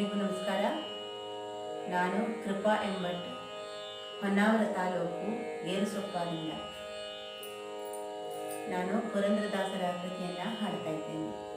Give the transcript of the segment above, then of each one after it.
ಎಲ್ರಿಗೂ ನಮಸ್ಕಾರ. ನಾನು ಕೃಪಾ ಎಂಬಟ್ ಹೊನ್ನಾವರ ತಾಲೂಕು ಗೇರುಸೊಪ್ಪಾದಿಂದ ನಾನು ಪುರಂದ್ರದಾಸರ ಕೃತಿಯನ್ನು ಹಾಡ್ತಾ ಇದ್ದೇನೆ.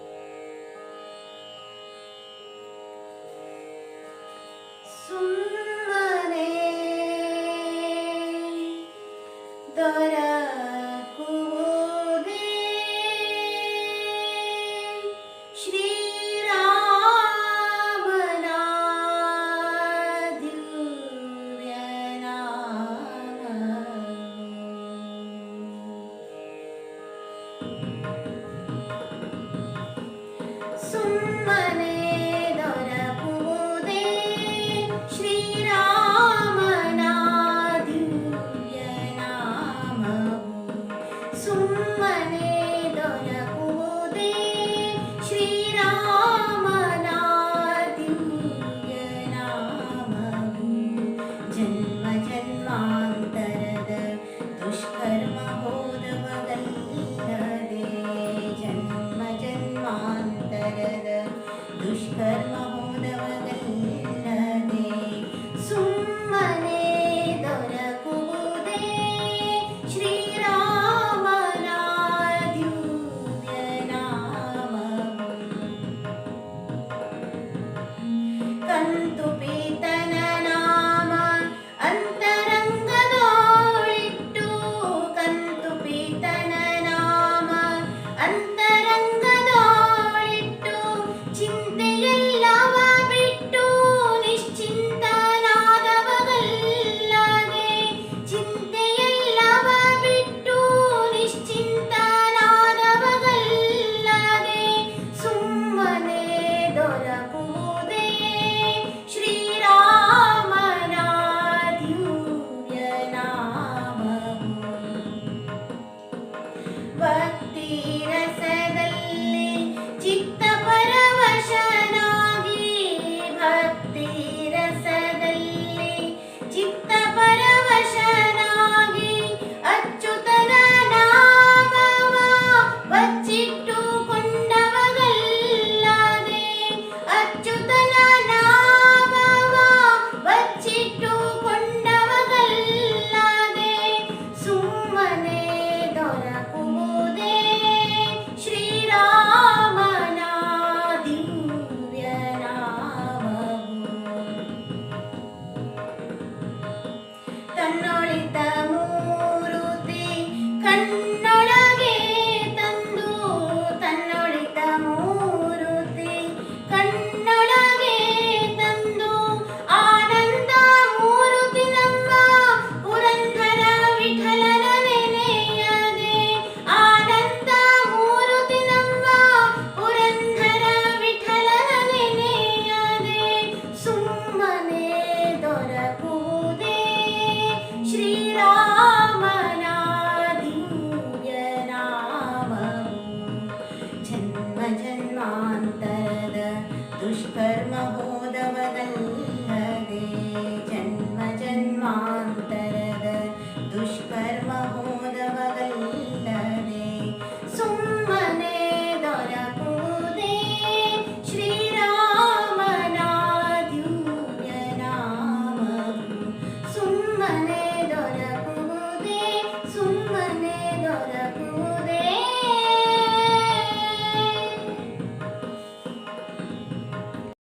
dos perma -rum.